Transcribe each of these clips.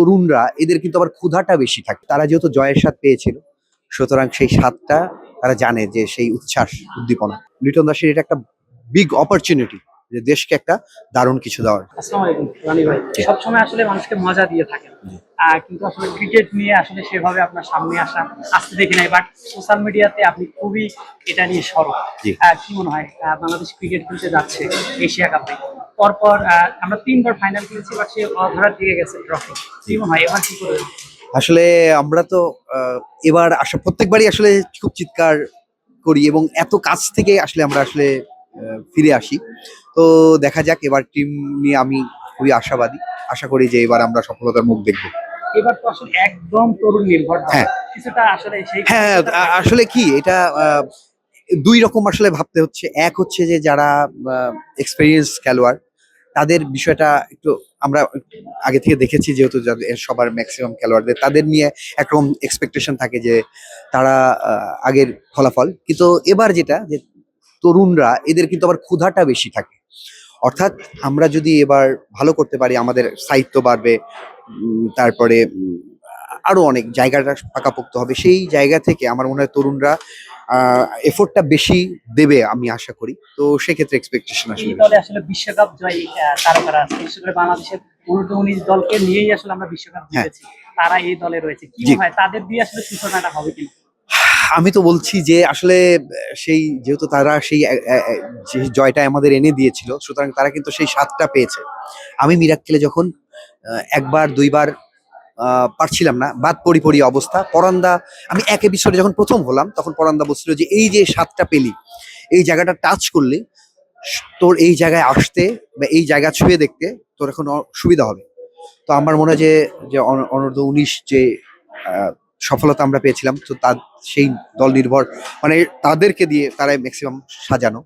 তরুণরা এদের কিন্তু আবার ক্ষুধাটা বেশি থাকে। তারা যেহেতু জয়ের স্বাদ পেয়েছিল সুতরাং সেই স্বাদটা তারা জানে যে সেই উচ্ছ্বাস উদ্দীপনা। লিটন দাসের এটা একটা বিগ অপরচুনিটি যে দেশকে একটা দারুণ কিছু দেওয়ার। আসসালামু আলাইকুম রানি ভাই। জি। সবসময় আসলে মানুষকে মজা দিয়ে থাকেন। জি। কিন্তু আসলে ক্রিকেট নিয়ে আসলে সেভাবে আপনার সামনে আসা আসতে দেখি নাই বাট সোশ্যাল মিডিয়াতে আপনি খুবই এটা নিয়ে সরব। কি মনে হয়? বাংলাদেশ ক্রিকেট খেলতে যাচ্ছে? এশিয়া কাপে। পরপর আমরা তিনবার ফাইনাল খেলেছি বাট সে অধরার দিকে গেছে ট্রফি এবার কি করে আসলে আমরা তো এবার আসা প্রত্যেকবারই আসলে খুব চিৎকার করি এবং এত কাছ থেকে আসলে আমরা আসলে ফিরে আসি। তো দেখা যাক এবার টিম নিয়ে আমি খুবই আশাবাদী। আশা করি যে এবার আমরা সফলতার মুখ দেখব। এবার তো আসলে একদম তরুণ নির্ভর হ্যাঁ। কিছুটা আসলে সেই হ্যাঁ আসলে কি এটা দুই রকম আসলে ভাবতে হচ্ছে। এক হচ্ছে যে যারা এক্সপেরিয়েন্স খেলোয়াড় তাদের বিষয়টা একটু আমরা আগে থেকে দেখেছি, যেহেতু সবার ম্যাক্সিমাম খেলোয়াড়দের, তাদের নিয়ে একরকম এক্সপেকটেশন থাকে যে তারা আগের ফলাফল। কিন্তু এবার যেটা, যে তরুণরা, এদের কিন্তু আবার ক্ষুধাটা বেশি থাকে। অর্থাৎ আমরা যদি এবার ভালো করতে পারি, আমাদের সাহিত্য বাড়বে তারপরে উম, আরও অনেক জায়গাটা পাকাপোক্ত হবে। সেই জায়গা থেকে আমার মনে হয় তরুণরা এফোর্টটা বেশি দেবে আমি আশা করি। তো সেক্ষেত্রে এক্সপেকটেশন আসলে আসলে বিশ্বকাপ জয়ী তারকারা বিশেষ করে বাংলাদেশের উনিশ দলকে নিয়েই আসলে আমরা বিশ্বকাপ হ্যাঁ। জিতেছি। তারা এই দলে রয়েছে। কি হয় তাদের দিয়ে আসলে সূচনাটা হবে কিনা আমি তো বলছি যে আসলে সেই যেহেতু তারা সেই জয়টা আমাদের এনে দিয়েছিল সুতরাং তারা কিন্তু সেই স্বাদটা পেয়েছে। আমি মিরাক্কেলে যখন একবার দুইবার পারছিলাম না। বাদ পড়ি পড়ি অবস্থা। পরান্দা, আমি এক এপিসোডে যখন প্রথম হলাম, তখন পরান্দা বলছিল যে, এই যে স্বাদটা পেলি, এই জায়গাটা টাচ করলে, তোর এই জায়গায় আসতে বা এই জায়গা ছুঁয়ে দেখতে তোর এখন সুবিধা হবে। তো আমার মনে হয় যে যে অন- অনূর্ধ্ব উনিশ যে সফলতা আমরা পেয়েছিলাম, তো তার সেই দল নির্ভর মানে তাদেরকে দিয়ে তারাই ম্যাক্সিমাম সাজানো।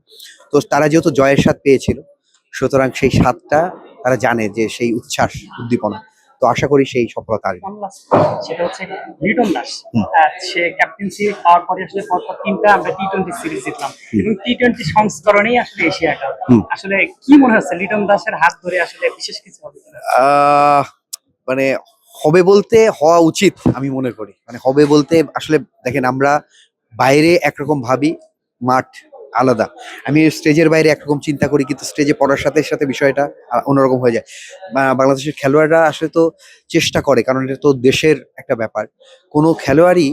তো তারা যেহেতু জয়ের স্বাদ পেয়েছিল, সুতরাং সেই স্বাদটা তারা জানে যে, সেই উচ্ছ্বাস, উদ্দীপনা। তো আশা করি সেই সফলতা আসবে। সেটা হচ্ছে লিটন দাস। হুম। সে ক্যাপ্টেন্সি পাওয়ার পরে আসলে পরপর তিনটা আমরা টি টোয়েন্টি সিরিজ জিতলাম। হুম। এবং টি টোয়েন্টি সংস্করণেই আসলে এশিয়া কাপ আসলে কি মনে হচ্ছে লিটন দাসের হাত ধরে আসলে বিশেষ কিছু হবে মানে হবে বলতে হওয়া উচিত আমি মনে করি। মানে হবে বলতে আসলে দেখেন আমরা বাইরে একরকম ভাবি মাঠ আলাদা। আমি স্টেজের বাইরে একরকম চিন্তা করি, কিন্তু স্টেজে পড়ার সাথে সাথে বিষয়টা অন্যরকম হয়ে যায়। বাংলাদেশের খেলোয়াড়রা আসলে তো চেষ্টা করে, কারণ এটা তো দেশের একটা ব্যাপার। কোনো খেলোয়াড়ই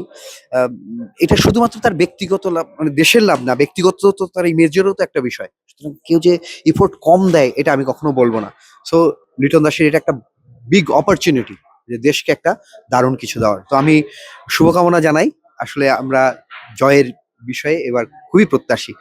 এটা শুধুমাত্র তার ব্যক্তিগত লাভ মানে দেশের লাভ না, ব্যক্তিগত তো তার ইমেজেরও তো একটা বিষয়। সুতরাং কেউ যে ইফোর্ট কম দেয়, এটা আমি কখনো বলব না। সো লিটন দাসের এটা একটা বিগ অপরচুনিটি যে দেশকে একটা দারুণ কিছু দেওয়ার। তো আমি শুভকামনা জানাই। আসলে আমরা জয়ের বিষয়ে এবার খুবই প্রত্যাশী।